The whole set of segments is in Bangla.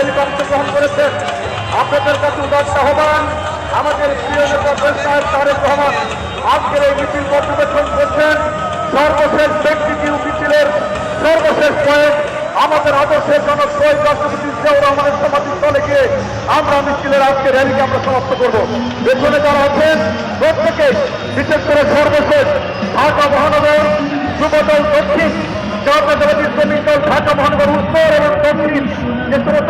র্যালিতে অংশগ্রহণ করেছেন। আপনাদের কাছে উদার্ত আহ্বান। আমাদের প্রিয় নেতা সাহেব, তারেক রহমান, আজকের এই মিছিল পর্যবেক্ষণ করছেন। সর্বশেষ ব্যক্তি কিউ মিছিলের সর্বশেষ পয়েন্ট আমাদের আদর্শের জনক শহীদ রাষ্ট্রপতি জিয়াউর রহমানের সমাধিস্থলে গিয়ে আমরা মিছিলের আজকে র্যালিকে আমরা সমাপ্ত করব। পেছনে যারা আছেন, প্রত্যেকে, বিশেষ করে সর্বশেষ ঢাকা মহানগর যুবদল দক্ষিণ জাতীয়তাবাদী শ্রমিক দল ঢাকা মহানগর উত্তর এবং দক্ষিণ, যে সমস্ত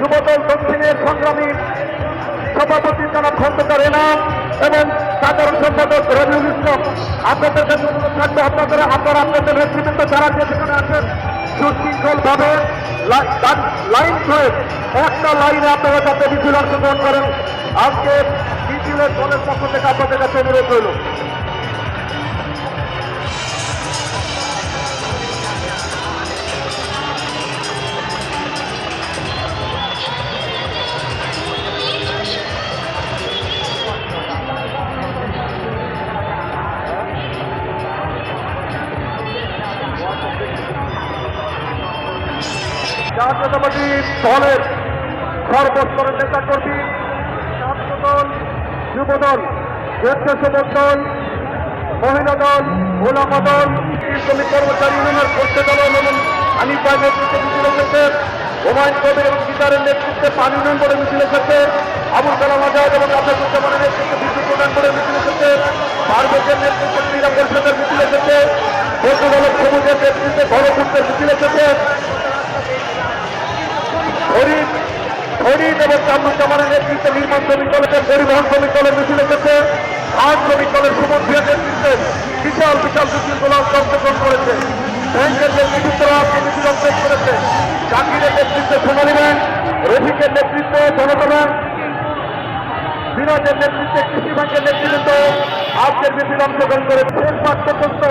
যুবদল দক্ষিণের সংগ্রামী সভাপতি জনাব খন্দকার এনাম এবং সাধারণ সম্পাদক রবিউল ইসলাম। আপনাদের কাছে থাকবে, আপনাদের আপনারা আপনাদের নেতৃবৃন্দ যারা যে সেখানে আছেন সুশৃঙ্খল ভাবে লাইন ধরে একটা লাইনে আপনারা যাতে মিছিল অংশগ্রহণ করেন, আজকে মিছিলের দলের পক্ষ থেকে আপনাদের কাছে অনুরোধ রইল। জাতীয়তাবাদী দলের সর্বস্তরের নেতা কর্মী ছাত্র দল যুবদল স্বেচ্ছাসেবক দল, মহিলা দল, ওলামা দল শ্রমিক কর্মচারী ইউনিয়নের করতে দল এবং আমি পাই নেতৃত্বে মিছিল এসেছে। হুমায়ুন কবির এবং গীতারের নেতৃত্বে পানি উন্নয়ন বোর্ডে মিছিল এসেছে। আবুল কালাম আজাদ এবং আব্দুজ্জামানের নেতৃত্বে বিদ্যুৎ উন্নয়ন বোর্ডের মিছিল এসেছে। পার্বত্যের নেতৃত্বে ক্রীড়া পরিষদের মিছিল এসেছে। বন্ধুদল সবুজের নেতৃত্বে ঘরপুত্রের মিছিল এসেছে। এবং কামরুজ্জামানের নেতৃত্বে নির্মাণ শ্রমিক দলের পরিবহন শ্রমিক দলের মিছিল এসেছে। আট শ্রমিক দলের সুমন নেতৃত্বে বিশাল বিশাল মিছিলগুলো অংশগ্রহণ করেছে। ব্যাংকের নেতৃত্বরা আজকে মিছিল অংশগ্রহণ করেছে। জাকিরের নেতৃত্বে সোনালী ব্যাংক, রফিকের নেতৃত্বে জনতা ব্যাংক বিরাজের নেতৃত্বে কৃষি ব্যাংকের নেতৃত্ব আজকের মিছিল অংশগ্রহণ করে শেষ মাস পর্যন্ত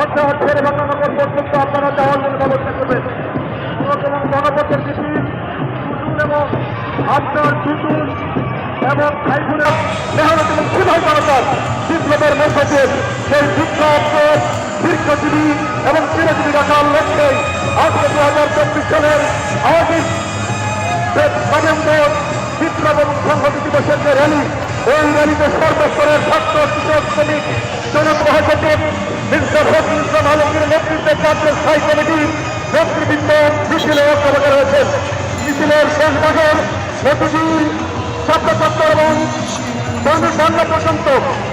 অর্থাৎ ছেড়ে বাংলানগর পর্যন্ত আপনারা যাওয়ার জন্য ব্যবস্থা করবেন গণপথের মিছিল এবং আপনার টুটুল এবং সাইফুলের মেহনত এবং সিভাই জনতার বিপ্লবের মধ্য সেই বিপ্লবকে দীর্ঘজীবী এবং চিরজীবী রাখার লক্ষ্যে আজকে দু হাজার চব্বিশ সালের আওয়ামী বিপ্লব এবং সংহতি দিবসের যে র্যালি এই র্যালিতে সর্বস্তরের ছাত্র, কৃষক, শ্রমিক জনক মহাসচিব, মিস্টার ফজলুল ইসলাম আলমগীর নেতৃত্বে জাতীয় স্থায়ী কমিটি নেতৃবৃন্দ মিছিলে অংশগ্রহণ রয়েছেন। মিছিলের শেষ ভাগের নতুন ছাত্রছাত্র এবং বাংলা বাংলা পর্যন্ত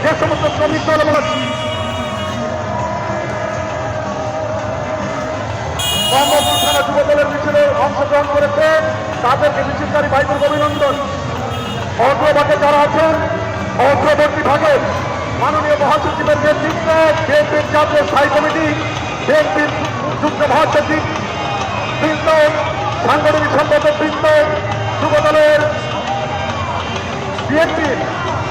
যে সমস্ত শ্রমিক দল এবং মোহাম্মদপুর থানা যুব দলের মিছিলে অংশগ্রহণ করেছে তাদেরকে মিছিলকারী ভাইদের অভিনন্দন। অগ্রভাগে যারা আছেন, অগ্রবর্তী ভাগে মাননীয় মহাসচিবের নেতৃত্বে বিএনপির জাতীয় স্থায়ী কমিটি, বিএনপির যুগ্ম মহাসচিব, বৃন্দ, সাংগঠনিক সম্পাদক বৃন্দ যুব দলের বিএনপির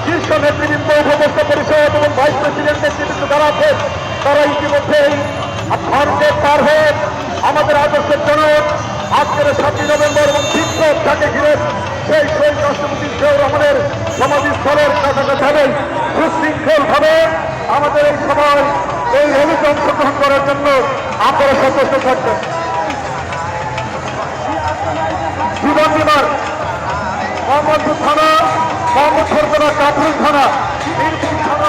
শীর্ষ নেতৃবৃন্দ, উপদেষ্টা পরিষদ এবং ভাইস প্রেসিডেন্ট নেতৃবৃন্দ যারা আছেন তারা ইতিমধ্যেই ভারতে পার হয়ে আমাদের আদর্শের জনক, আজকের সাতই নভেম্বর এবং বিপ্লবটাকে ঘিরে সেই শহীদ রাষ্ট্রপতি জিয়াউর রহমানের সমাধিস্থলের কাছাকাছি সুশৃঙ্খল ভাবে আমাদের এই সভায় এই র্যালিতে অংশগ্রহণ করার জন্য আপনারা সন্তুষ্ট থাকবেন। জীবন বিমার মোহাম্মদপুর থানা মোহাম্মদপুর থানা কাপুর থানা বীরপুর থানা